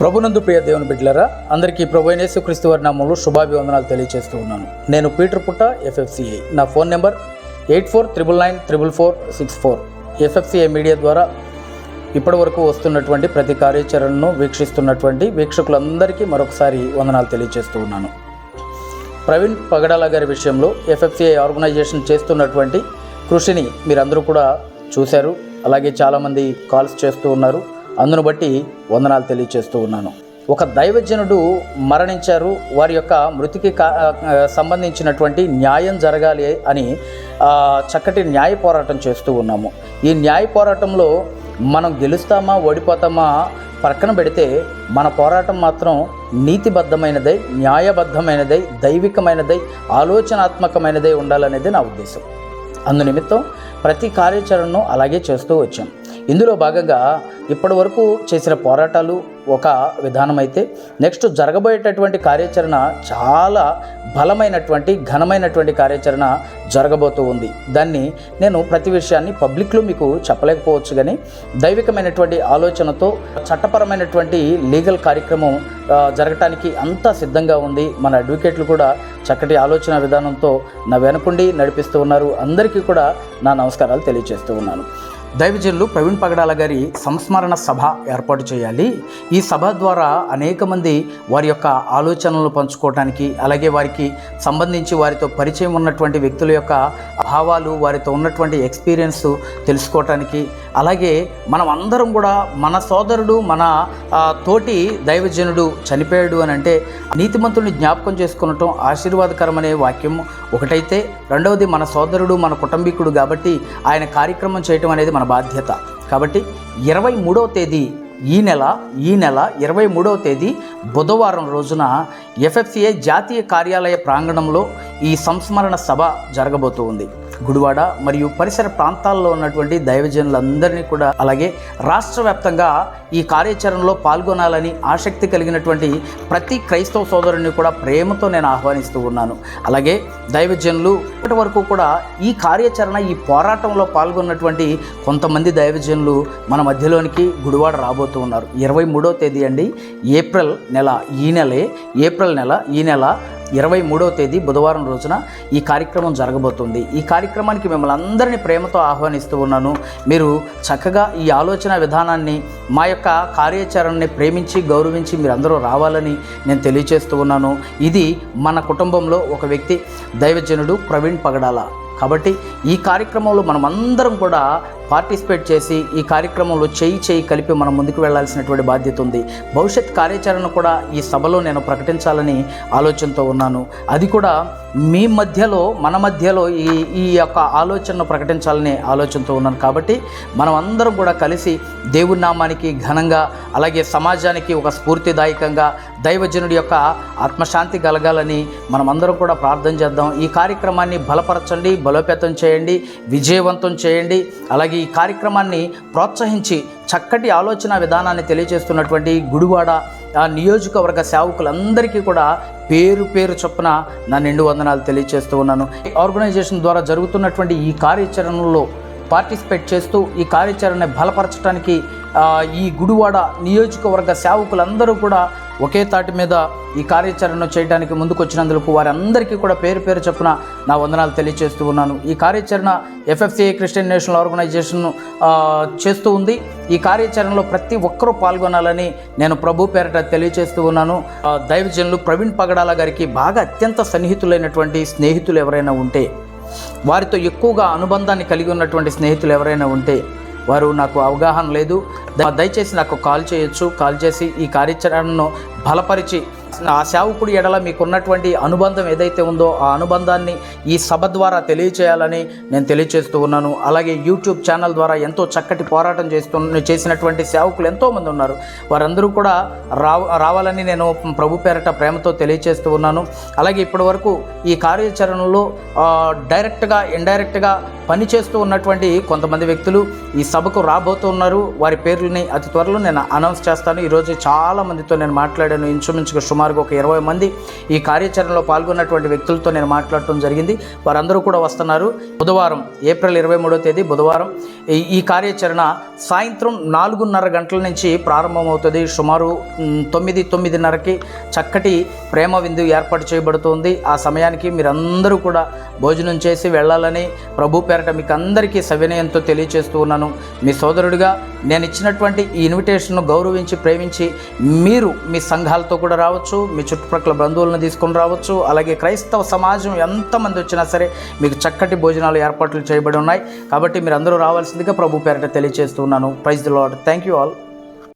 ప్రభునందు ప్రియ దేవుని బిడ్డలరా అందరికీ ప్రభు యేసుక్రీస్తు వారి నామంలో శుభాభివందనాలు తెలియజేస్తూ ఉన్నాను. నేను పీటర్ పుట్ట ఎఫ్ఎఫ్సిఐ నా phone number eight four triple nine triple four six four. FFCI media ద్వారా ఇప్పటి వరకు వస్తున్నటువంటి ప్రతి కార్యాచరణను వీక్షిస్తున్నటువంటి వీక్షకులందరికీ మరొకసారి వందనాలు తెలియజేస్తూ ఉన్నాను. ప్రవీణ్ పగడాల గారి విషయంలో ఎఫ్ఎఫ్సిఐ ఆర్గనైజేషన్ చేస్తున్నటువంటి కృషిని మీరందరూ కూడా చూశారు. అలాగే చాలామంది కాల్స్ చేస్తూ ఉన్నారు. అందును బట్టి వందనాలు తెలియజేస్తూ ఉన్నాను. ఒక దైవజనుడు మరణించారు. వారి యొక్క మృతికి కా సంబంధించినటువంటి న్యాయం జరగాలి అని చక్కటి న్యాయ పోరాటం చేస్తూ ఉన్నాము. ఈ న్యాయ పోరాటంలో మనం గెలుస్తామా ఓడిపోతామా ప్రక్కన పెడితే మన పోరాటం మాత్రం నీతిబద్ధమైనదై న్యాయబద్ధమైనదై దైవికమైనదై ఆలోచనాత్మకమైనదై ఉండాలనేది నా ఉద్దేశం. అందునిమిత్తం ప్రతి కార్యాచరణను అలాగే చేస్తూ వచ్చాం. ఇందులో భాగంగా ఇప్పటి వరకు చేసిన పోరాటాలు ఒక విధానం అయితే నెక్స్ట్ జరగబోయేటటువంటి కార్యాచరణ చాలా బలమైనటువంటి ఘనమైనటువంటి కార్యాచరణ జరగబోతూ ఉంది. దాన్ని నేను ప్రతి విషయాన్ని పబ్లిక్లో మీకు చెప్పలేకపోవచ్చు కానీ దైవికమైనటువంటి ఆలోచనతో చట్టపరమైనటువంటి లీగల్ కార్యక్రమం జరగటానికి అంతా సిద్ధంగా ఉంది. మన అడ్వకేట్లు కూడా చక్కటి ఆలోచన విధానంతో నా వెనుకుండి నడిపిస్తూ ఉన్నారు. అందరికీ కూడా నా నమస్కారాలు తెలియజేస్తూ ఉన్నాను. దైవజనులు ప్రవీణ్ పగడాల గారి సంస్మరణ సభ ఏర్పాటు చేయాలి. ఈ సభ ద్వారా అనేక మంది వారి యొక్క ఆలోచనలు పంచుకోవటానికి అలాగే వారికి సంబంధించి వారితో పరిచయం ఉన్నటువంటి వ్యక్తుల యొక్క భావాలు వారితో ఉన్నటువంటి ఎక్స్పీరియన్స్ తెలుసుకోవటానికి అలాగే మనం అందరం కూడా మన సోదరుడు మన తోటి దైవజనుడు చనిపోయాడు అని అంటే నీతిమంతుడిని జ్ఞాపకం చేసుకునటం ఆశీర్వాదకరమనే వాక్యం ఒకటైతే రెండవది మన సోదరుడు మన కుటుంబీకుడు కాబట్టి ఆయన కార్యక్రమం చేయటం అనేది మన బాధ్యత. కాబట్టి ఇరవై మూడవ తేదీ ఈ నెల ఈ నెల ఇరవై మూడవ తేదీ బుధవారం రోజున ఎఫ్ఎఫ్సిఏ జాతీయ కార్యాలయ ప్రాంగణంలో ఈ సంస్మరణ సభ జరగబోతోంది గుడివాడ మరియు పరిసర ప్రాంతాల్లో ఉన్నటువంటి దైవజనులందరినీ కూడా అలాగే రాష్ట్ర వ్యాప్తంగా ఈ కార్యాచరణలో పాల్గొనాలని ఆసక్తి కలిగినటువంటి ప్రతి క్రైస్తవ సోదరుని కూడా ప్రేమతో నేను ఆహ్వానిస్తూ ఉన్నాను. అలాగే దైవజనులు ఇప్పటి వరకు కూడా ఈ కార్యాచరణ ఈ పోరాటంలో పాల్గొన్నటువంటి కొంతమంది దైవజనులు మన మధ్యలోనికి గుడివాడ రాబోతూ ఉన్నారు. ఇరవై మూడో తేదీ అండి ఏప్రిల్ నెల ఈ నెలే ఏప్రిల్ నెల ఈ నెల ఇరవై మూడవ తేదీ బుధవారం రోజున ఈ కార్యక్రమం జరగబోతుంది. ఈ కార్యక్రమానికి మిమ్మల్ని అందరినీ ప్రేమతో ఆహ్వానిస్తూ ఉన్నాను. మీరు చక్కగా ఈ ఆలోచన విధానాన్ని మా యొక్క కార్యాచరణని ప్రేమించి గౌరవించి మీరందరూ రావాలని నేను తెలియజేస్తూ ఉన్నాను. ఇది మన కుటుంబంలో ఒక వ్యక్తి దైవజనుడు ప్రవీణ్ పగడాల. కాబట్టి ఈ కార్యక్రమంలో మనం అందరం కూడా పార్టిసిపేట్ చేసి ఈ కార్యక్రమంలో చేయి చేయి కలిపి మనం ముందుకు వెళ్ళాల్సినటువంటి బాధ్యత ఉంది. భవిష్యత్ కార్యాచరణ కూడా ఈ సభలో నేను ప్రకటించాలని ఆలోచనతో ఉన్నాను. అది కూడా మీ మధ్యలో మన మధ్యలో ఈ ఈ యొక్క ఆలోచనను ప్రకటించాలని ఆలోచనతో ఉన్నాను. కాబట్టి మనం అందరం కూడా కలిసి దేవుని నామానికి ఘనంగా అలాగే సమాజానికి ఒక స్ఫూర్తిదాయకంగా దైవజనుడి యొక్క ఆత్మశాంతి కలగాలని మనం అందరం కూడా ప్రార్థన చేద్దాం. ఈ కార్యక్రమాన్ని బలపరచండి బలోపేతం చేయండి విజయవంతం చేయండి అలాగే ఈ కార్యక్రమాన్ని ప్రోత్సహించి చక్కటి ఆలోచన విధానాన్ని తెలియజేస్తున్నటువంటి గుడివాడ ఆ నియోజకవర్గ సేవకులందరికీ కూడా పేరు పేరు చొప్పున నా నిండు వందనాలు తెలియజేస్తూ ఉన్నాను. ఈ ఆర్గనైజేషన్ ద్వారా జరుగుతున్నటువంటి ఈ కార్యాచరణలో పార్టిసిపేట్ చేస్తూ ఈ కార్యాచరణ బలపరచడానికి ఈ గుడివాడ నియోజకవర్గ సేవకులందరూ కూడా ఒకే తాటి మీద ఈ కార్యాచరణ చేయడానికి ముందుకొచ్చినందుకు వారందరికీ కూడా పేరు పేరు చొప్పున నా వందనాలు తెలియజేస్తూ ఉన్నాను. ఈ కార్యాచరణ ఎఫ్ఎఫ్సిఐ క్రిస్టియన్ నేషనల్ ఆర్గనైజేషన్ చేస్తూ ఉంది. ఈ కార్యాచరణలో ప్రతి ఒక్కరూ పాల్గొనాలని నేను ప్రభు పేరట తెలియజేస్తూ ఉన్నాను. దైవజనులు ప్రవీణ్ పగడాల గారికి బాగా అత్యంత సన్నిహితులైనటువంటి స్నేహితులు ఎవరైనా ఉంటే వారితో ఎక్కువగా అనుబంధాన్ని కలిగి ఉన్నటువంటి స్నేహితులు ఎవరైనా ఉంటే వారు నాకు అవగాహన లేదు. దయచేసి నాకు కాల్ చేయొచ్చు. కాల్ చేసి ఈ కార్యాచరణను బలపరిచి ఆ సేవకుడి ఎడల మీకున్నటువంటి అనుబంధం ఏదైతే ఉందో ఆ అనుబంధాన్ని ఈ సభ ద్వారా తెలియచేయాలని నేను తెలియచేస్తూ ఉన్నాను. అలాగే యూట్యూబ్ ఛానల్ ద్వారా ఎంతో చక్కటి పోరాటం చేస్తూ చేసినటువంటి సేవకులు ఎంతోమంది ఉన్నారు. వారందరూ కూడా రావ రావాలని నేను ప్రభు పేరట ప్రేమతో తెలియచేస్తూ ఉన్నాను. అలాగే ఇప్పటి వరకు ఈ కార్యాచరణలో డైరెక్ట్గా ఇండైరెక్ట్గా పనిచేస్తూ ఉన్నటువంటి కొంతమంది వ్యక్తులు ఈ సభకు రాబోతున్నారు వారి పేర్లని అతి త్వరలో నేను అనౌన్స్ చేస్తాను. ఈరోజు చాలా మందితో నేను మాట్లాడాను. ఇంచుమించుగా సుమారు సుమారుగా ఒక ఇరవై మంది ఈ కార్యాచరణలో పాల్గొన్నటువంటి వ్యక్తులతో నేను మాట్లాడటం జరిగింది. వారందరూ కూడా వస్తున్నారు. బుధవారం ఏప్రిల్ ఇరవై మూడో తేదీ బుధవారం ఈ ఈ కార్యాచరణ సాయంత్రం నాలుగున్నర గంటల నుంచి ప్రారంభమవుతుంది. సుమారు తొమ్మిది తొమ్మిదిన్నరకి చక్కటి ప్రేమ విందు ఏర్పాటు చేయబడుతుంది. ఆ సమయానికి మీరందరూ కూడా భోజనం చేసి వెళ్ళాలని ప్రభు పేరట మీకు అందరికీ సవినయంతో తెలియచేస్తూ ఉన్నాను. మీ సోదరుడిగా నేను ఇచ్చినటువంటి ఈ ఇన్విటేషన్ను గౌరవించి ప్రేమించి మీరు మీ సంఘాలతో కూడా రావచ్చు. మీ చుట్టుప్రక్కల బంధువులను తీసుకొని రావచ్చు. అలాగే క్రైస్తవ సమాజం ఎంతమంది వచ్చినా సరే మీకు చక్కటి భోజనాలు ఏర్పాట్లు చేయబడి ఉన్నాయి. కాబట్టి మీరు అందరూ రావాల్సిందిగా ప్రభు పేరట తెలియజేస్తున్నాను praise the lord thank you all